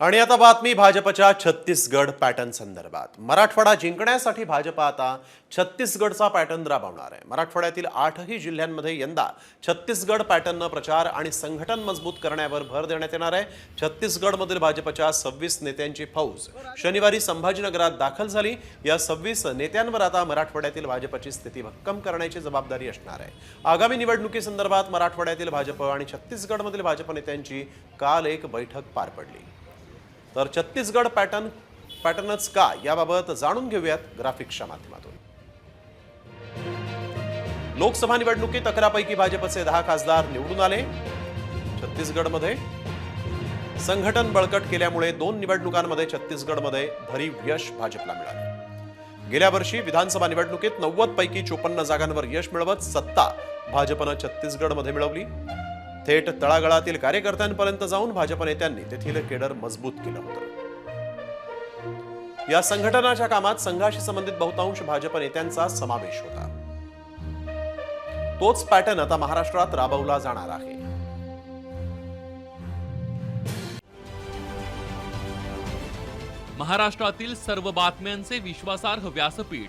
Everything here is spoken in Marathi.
आणि आता बातमी भाजपच्या छत्तीसगड पॅटर्न संदर्भात. मराठवाडा जिंकण्यासाठी भाजप आता छत्तीसगडचा पॅटर्न राबवणार आहे. मराठवाड्यातील आठही जिल्ह्यांमध्ये यंदा छत्तीसगड पॅटर्ननं प्रचार आणि संघटन मजबूत करण्यावर भर देण्यात येणार आहे. छत्तीसगडमधील भाजपच्या सव्वीस नेत्यांची फौज शनिवारी संभाजीनगरात दाखल झाली. या सव्वीस नेत्यांवर आता मराठवाड्यातील भाजपची स्थिती भक्कम करण्याची जबाबदारी असणार आहे. आगामी निवडणुकीसंदर्भात मराठवाड्यातील भाजप आणि छत्तीसगडमधील भाजप नेत्यांची काल एक बैठक पार पडली. तर छत्तीसगड पॅटर्न पॅटर्नच का याबाबत जाणून घेऊयात ग्राफिक्सच्या माध्यमातून. लोकसभा निवडणुकीत अकरापैकी भाजपचे दहा खासदार निवडून आले. छत्तीसगडमध्ये संघटन बळकट केल्यामुळे दोन निवडणुकांमध्ये छत्तीसगडमध्ये भरीव यश भाजपला मिळाले. गेल्या वर्षी विधानसभा निवडणुकीत नव्वद पैकी चोपन्न जागांवर यश मिळवत सत्ता भाजपनं छत्तीसगडमध्ये मिळवली. थेट तळागळातील कार्यकर्त्यांपर्यंत जाऊन भाजप नेत्यांनी तेथील केडर मजबूत केलं होतं. या संघटनाच्या कामात संघाशी संबंधित बहुतांश भाजप नेत्यांचा समावेश होता. तोच पॅटर्न आता महाराष्ट्रात राबवला जाणार आहे. महाराष्ट्रातील सर्व बातम्यांचे विश्वासार्ह व्यासपीठ